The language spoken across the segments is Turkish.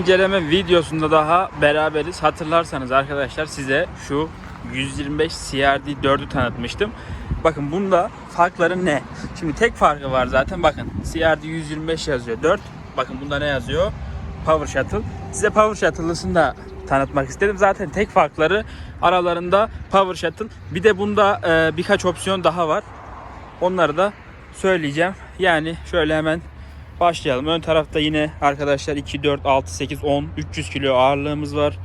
inceleme videosunda daha beraberiz. Hatırlarsanız arkadaşlar size şu 125 CRD 4'ü tanıtmıştım. Bakın bunda farkları ne? Şimdi tek farkı var zaten. Bakın CRD 125 yazıyor 4. Bakın bunda ne yazıyor? Power Shuttle. Size Power Shuttle'ısını da tanıtmak istedim. Zaten tek farkları aralarında Power Shuttle. Bir de bunda e, birkaç opsiyon daha var. Onları da söyleyeceğim. Yani şöyle hemen başlayalım. Ön tarafta yine arkadaşlar 2, 4, 6, 8, 10, 300 kilo ağırlığımız var.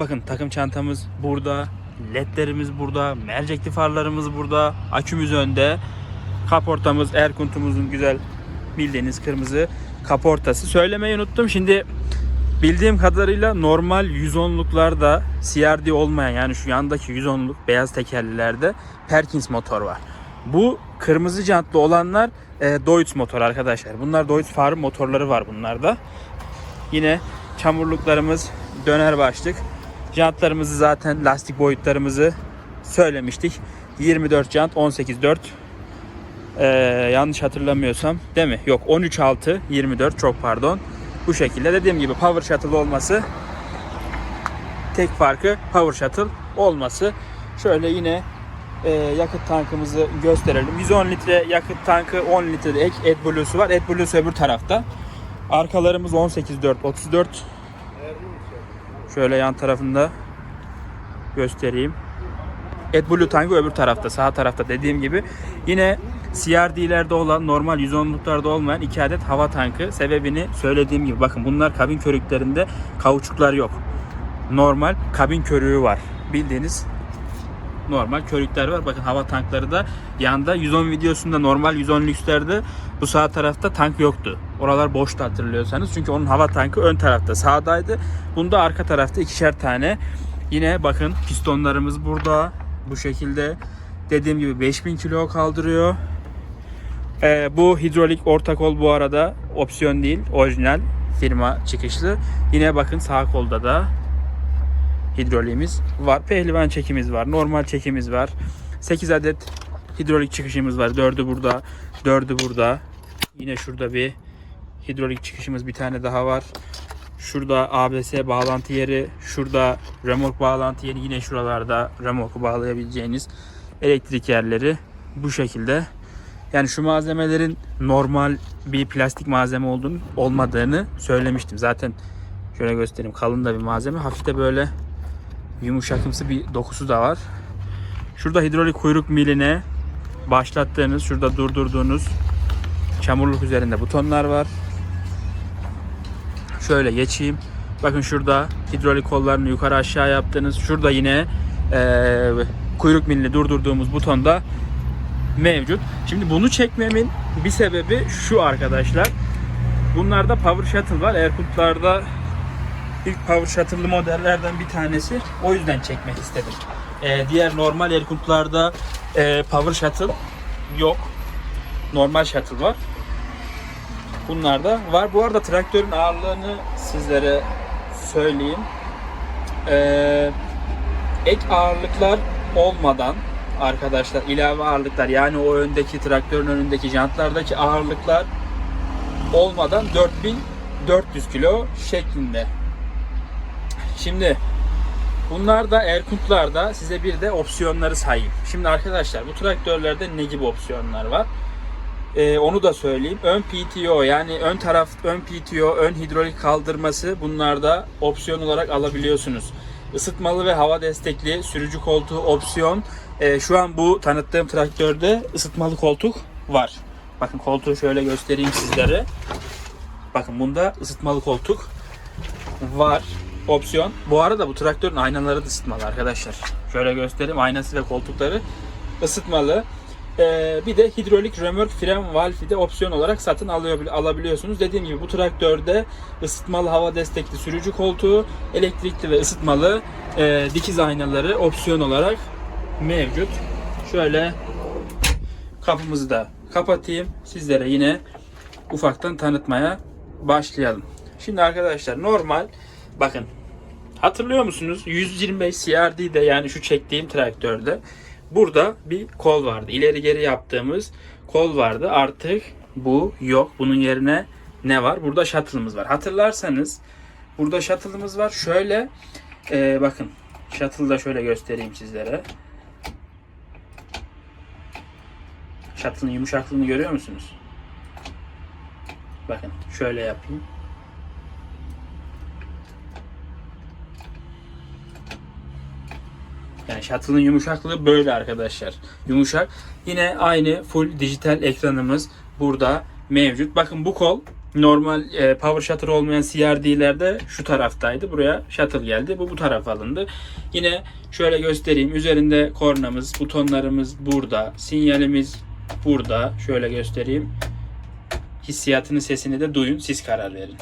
Bakın takım çantamız burada. ledlerimiz burada. Mercekli farlarımız burada. Akümüz önde. Kaportamız, Erkunt'umuzun güzel bildiğiniz kırmızı kaportası. Söylemeyi unuttum. Şimdi bildiğim kadarıyla normal 110'luklarda CRD olmayan yani şu yandaki 110'luk beyaz tekerlilerde Perkins motor var. Bu kırmızı jantlı olanlar e, Deutz motor arkadaşlar. Bunlar Deutz farı motorları var bunlarda. Yine çamurluklarımız döner başlık. Jantlarımızı zaten lastik boyutlarımızı söylemiştik. 24 jant 18.4 ee, yanlış hatırlamıyorsam değil mi? Yok 13.6 24 çok pardon. Bu şekilde dediğim gibi power shuttle olması tek farkı power shuttle olması. Şöyle yine e, yakıt tankımızı gösterelim. 110 litre yakıt tankı 10 litre de ek AdBlue'su var. AdBlue'su öbür tarafta. Arkalarımız 18.4 34. Şöyle yan tarafında göstereyim. AdBlue tankı öbür tarafta, sağ tarafta dediğim gibi. Yine CRD'lerde olan, normal 110'luklarda olmayan iki adet hava tankı. Sebebini söylediğim gibi bakın bunlar kabin körüklerinde kauçuklar yok. Normal kabin körüğü var. Bildiğiniz normal körükler var. Bakın hava tankları da yanda 110 videosunda normal 110 lükslerde bu sağ tarafta tank yoktu. Oralar boştu hatırlıyorsanız. Çünkü onun hava tankı ön tarafta sağdaydı. Bunda arka tarafta ikişer tane. Yine bakın pistonlarımız burada. Bu şekilde dediğim gibi 5000 kilo kaldırıyor. Ee, bu hidrolik orta kol bu arada opsiyon değil. Orijinal firma çıkışlı. Yine bakın sağ kolda da hidroliğimiz var. Pehlivan çekimiz var. Normal çekimiz var. 8 adet hidrolik çıkışımız var. 4'ü burada. 4'ü burada. Yine şurada bir hidrolik çıkışımız bir tane daha var. Şurada ABS bağlantı yeri, şurada remork bağlantı yeri, yine şuralarda remorku bağlayabileceğiniz elektrik yerleri bu şekilde. Yani şu malzemelerin normal bir plastik malzeme olduğunu olmadığını söylemiştim. Zaten şöyle göstereyim kalın da bir malzeme. Hafif de böyle yumuşakımsı bir dokusu da var. Şurada hidrolik kuyruk miline başlattığınız, şurada durdurduğunuz çamurluk üzerinde butonlar var. Şöyle geçeyim. Bakın şurada hidrolik kollarını yukarı aşağı yaptığınız. Şurada yine eee, kuyruk milini durdurduğumuz butonda mevcut. Şimdi bunu çekmemin bir sebebi şu arkadaşlar. Bunlarda Power Shuttle var. Erkutlar'da ilk Power Shuttle'lı modellerden bir tanesi. O yüzden çekmek istedim. Ee, diğer normal Erkutlar'da e, Power Shuttle yok. Normal Shuttle var. Bunlar da var. Bu arada traktörün ağırlığını sizlere söyleyeyim. Ee, ek ağırlıklar olmadan arkadaşlar ilave ağırlıklar yani o öndeki traktörün önündeki jantlardaki ağırlıklar olmadan 4400 kilo şeklinde. Şimdi bunlar da Erkuntlar'da size bir de opsiyonları sayayım. Şimdi arkadaşlar bu traktörlerde ne gibi opsiyonlar var? Ee, onu da söyleyeyim. Ön PTO yani ön taraf ön PTO, ön hidrolik kaldırması bunlarda opsiyon olarak alabiliyorsunuz. Isıtmalı ve hava destekli sürücü koltuğu opsiyon. Ee, şu an bu tanıttığım traktörde ısıtmalı koltuk var. Bakın koltuğu şöyle göstereyim sizlere. Bakın bunda ısıtmalı koltuk var opsiyon. Bu arada bu traktörün aynaları da ısıtmalı arkadaşlar. Şöyle göstereyim aynası ve koltukları ısıtmalı. Ee, bir de hidrolik römork fren valfi de opsiyon olarak satın alıyor, alabiliyorsunuz. Dediğim gibi bu traktörde ısıtmalı hava destekli sürücü koltuğu, elektrikli ve ısıtmalı e, dikiz aynaları opsiyon olarak mevcut. Şöyle kapımızı da kapatayım. Sizlere yine ufaktan tanıtmaya başlayalım. Şimdi arkadaşlar normal bakın hatırlıyor musunuz 125 CRD'de yani şu çektiğim traktörde burada bir kol vardı. İleri geri yaptığımız kol vardı. Artık bu yok. Bunun yerine ne var? Burada shuttle'ımız var. Hatırlarsanız Burada shuttle'ımız var. Şöyle e, bakın shuttle'ı da şöyle göstereyim sizlere. Shuttle'ın yumuşaklığını görüyor musunuz? Bakın şöyle yapayım. Yani shuttle'ın yumuşaklığı böyle arkadaşlar. Yumuşak. Yine aynı full dijital ekranımız burada mevcut. Bakın bu kol normal e, power shutter olmayan CRD'lerde şu taraftaydı. Buraya shuttle geldi. Bu bu tarafa alındı. Yine şöyle göstereyim. Üzerinde kornamız, butonlarımız burada. Sinyalimiz burada. Şöyle göstereyim. Hissiyatının sesini de duyun. Siz karar verin.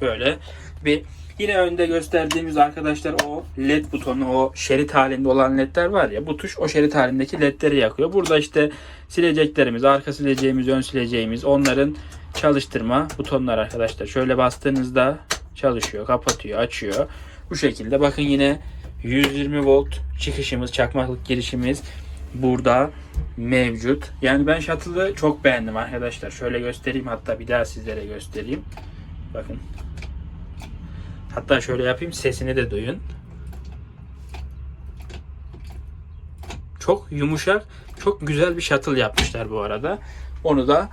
Böyle bir Yine önde gösterdiğimiz arkadaşlar o led butonu, o şerit halinde olan ledler var ya bu tuş o şerit halindeki ledleri yakıyor. Burada işte sileceklerimiz, arka sileceğimiz, ön sileceğimiz onların çalıştırma butonlar arkadaşlar. Şöyle bastığınızda çalışıyor, kapatıyor, açıyor. Bu şekilde bakın yine 120 volt çıkışımız, çakmaklık girişimiz burada mevcut. Yani ben shuttle'ı çok beğendim arkadaşlar. Şöyle göstereyim hatta bir daha sizlere göstereyim. Bakın Hatta şöyle yapayım sesini de duyun. Çok yumuşak, çok güzel bir shuttle yapmışlar bu arada. Onu da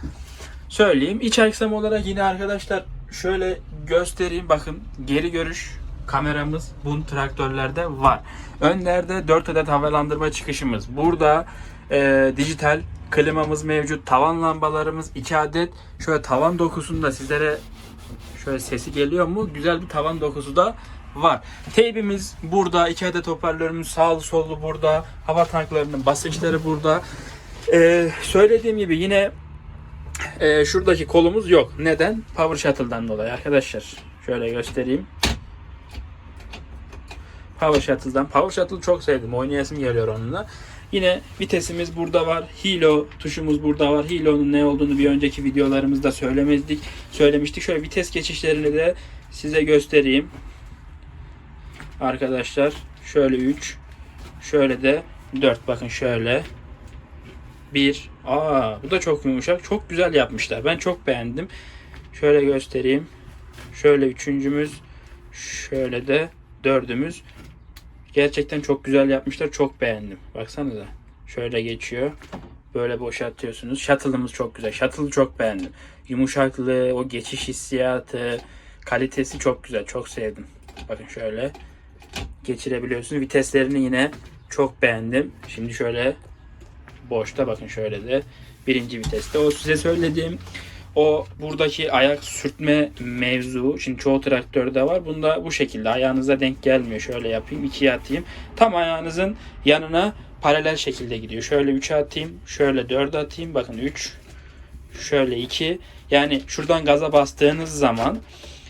söyleyeyim. İç aksam olarak yine arkadaşlar şöyle göstereyim. Bakın geri görüş kameramız bu traktörlerde var. Önlerde 4 adet havalandırma çıkışımız. Burada e, dijital klimamız mevcut. Tavan lambalarımız 2 adet. Şöyle tavan dokusunda sizlere Şöyle sesi geliyor mu? Güzel bir tavan dokusu da var. Teybimiz burada. iki adet hoparlörümüz sağlı sollu burada. Hava tanklarının basınçları burada. Ee, söylediğim gibi yine e, şuradaki kolumuz yok. Neden? Power Shuttle'dan dolayı arkadaşlar. Şöyle göstereyim. Power Shuttle'dan. Power Shuttle çok sevdim. Oynayasım geliyor onunla. Yine vitesimiz burada var. Hilo tuşumuz burada var. Hilo'nun ne olduğunu bir önceki videolarımızda söylemezdik. Söylemiştik. Şöyle vites geçişlerini de size göstereyim. Arkadaşlar şöyle 3 şöyle de 4 bakın şöyle 1 Aa bu da çok yumuşak. Çok güzel yapmışlar. Ben çok beğendim. Şöyle göstereyim. Şöyle üçüncümüz şöyle de dördümüz Gerçekten çok güzel yapmışlar. Çok beğendim. Baksanıza. Şöyle geçiyor. Böyle boşaltıyorsunuz. Shuttle'ımız çok güzel. Shuttle'ı çok beğendim. Yumuşaklığı, o geçiş hissiyatı, kalitesi çok güzel. Çok sevdim. Bakın şöyle geçirebiliyorsunuz. Viteslerini yine çok beğendim. Şimdi şöyle boşta bakın şöyle de birinci viteste. O size söylediğim o buradaki ayak sürtme mevzu şimdi çoğu traktörde var. Bunda bu şekilde ayağınıza denk gelmiyor. Şöyle yapayım, ikiye atayım. Tam ayağınızın yanına paralel şekilde gidiyor. Şöyle 3'e atayım, şöyle 4'e atayım. Bakın 3, şöyle 2. Yani şuradan gaza bastığınız zaman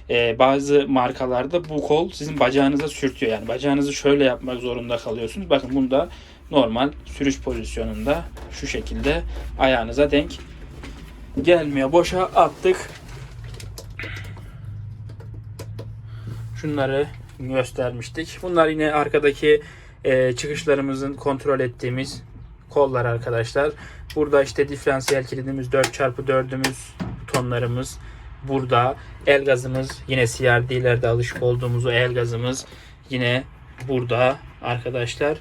e, bazı markalarda bu kol sizin bacağınıza sürtüyor. Yani bacağınızı şöyle yapmak zorunda kalıyorsunuz. Bakın bunda normal sürüş pozisyonunda şu şekilde ayağınıza denk gelmiyor. Boşa attık. Şunları göstermiştik. Bunlar yine arkadaki e, çıkışlarımızın kontrol ettiğimiz kollar arkadaşlar. Burada işte diferansiyel kilidimiz 4x4'ümüz butonlarımız burada. El gazımız yine CRD'lerde alışık olduğumuz o el gazımız yine burada arkadaşlar.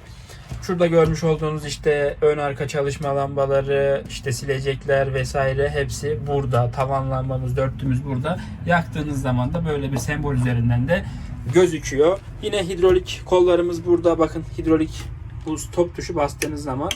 Şurada görmüş olduğunuz işte ön arka çalışma lambaları, işte silecekler vesaire hepsi burada. Tavan lambamız, dörtlümüz burada. Yaktığınız zaman da böyle bir sembol üzerinden de gözüküyor. Yine hidrolik kollarımız burada. Bakın hidrolik bu stop tuşu bastığınız zaman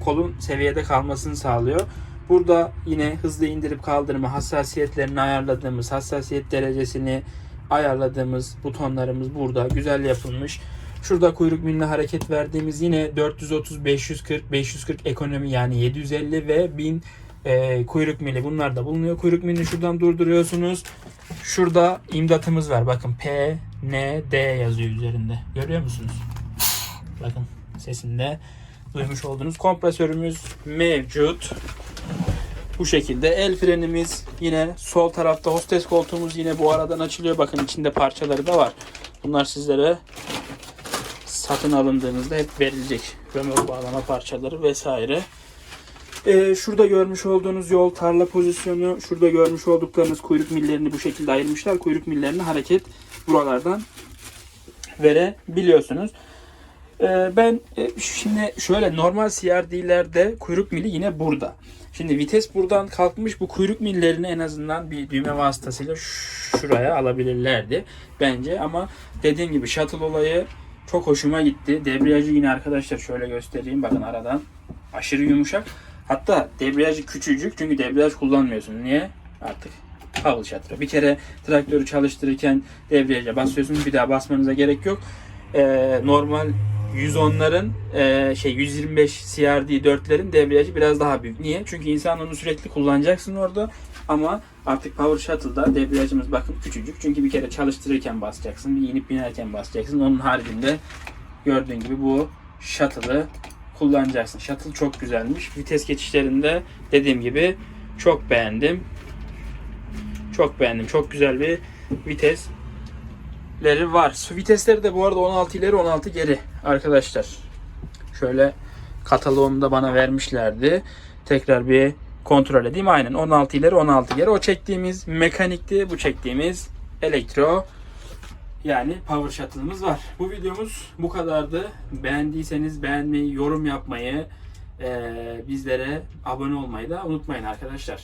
kolun seviyede kalmasını sağlıyor. Burada yine hızlı indirip kaldırma hassasiyetlerini ayarladığımız, hassasiyet derecesini ayarladığımız butonlarımız burada güzel yapılmış. Şurada kuyruk miline hareket verdiğimiz yine 430, 540, 540 ekonomi yani 750 ve 1000 e, kuyruk mili bunlar da bulunuyor. Kuyruk milini şuradan durduruyorsunuz. Şurada imdatımız var. Bakın P, N, D yazıyor üzerinde. Görüyor musunuz? Bakın sesinde duymuş olduğunuz kompresörümüz mevcut. Bu şekilde el frenimiz yine sol tarafta hostes koltuğumuz yine bu aradan açılıyor. Bakın içinde parçaları da var. Bunlar sizlere satın alındığınızda hep verilecek. Römork bağlama parçaları vesaire. Ee, şurada görmüş olduğunuz yol tarla pozisyonu, şurada görmüş olduklarınız kuyruk millerini bu şekilde ayırmışlar. Kuyruk millerini hareket buralardan verebiliyorsunuz. Ee, ben e, şimdi şöyle normal CRD'lerde kuyruk mili yine burada. Şimdi vites buradan kalkmış bu kuyruk millerini en azından bir düğme vasıtasıyla şuraya alabilirlerdi bence ama dediğim gibi shuttle olayı çok hoşuma gitti. Debriyajı yine arkadaşlar şöyle göstereyim bakın aradan aşırı yumuşak. Hatta debriyajı küçücük çünkü debriyaj kullanmıyorsun. Niye? Artık havalı şatıra. Bir kere traktörü çalıştırırken debriyaja basıyorsunuz bir daha basmanıza gerek yok. Ee, normal 110'ların e, şey 125 CRD 4'lerin debriyajı biraz daha büyük. Niye? Çünkü insan onu sürekli kullanacaksın orada ama artık Power Shuttle'da debriyajımız bakın küçücük. Çünkü bir kere çalıştırırken basacaksın, bir inip binerken basacaksın. Onun haricinde gördüğün gibi bu Shuttle'ı kullanacaksın. Shuttle çok güzelmiş. Vites geçişlerinde dediğim gibi çok beğendim. Çok beğendim. Çok güzel bir vitesleri var. Vitesleri de bu arada 16 ileri 16 geri arkadaşlar. Şöyle kataloğunda bana vermişlerdi. Tekrar bir kontrol edeyim. Aynen 16 ileri 16 geri. O çektiğimiz mekanikti. Bu çektiğimiz elektro yani Power Shuttle'ımız var. Bu videomuz bu kadardı. Beğendiyseniz beğenmeyi, yorum yapmayı, bizlere abone olmayı da unutmayın arkadaşlar.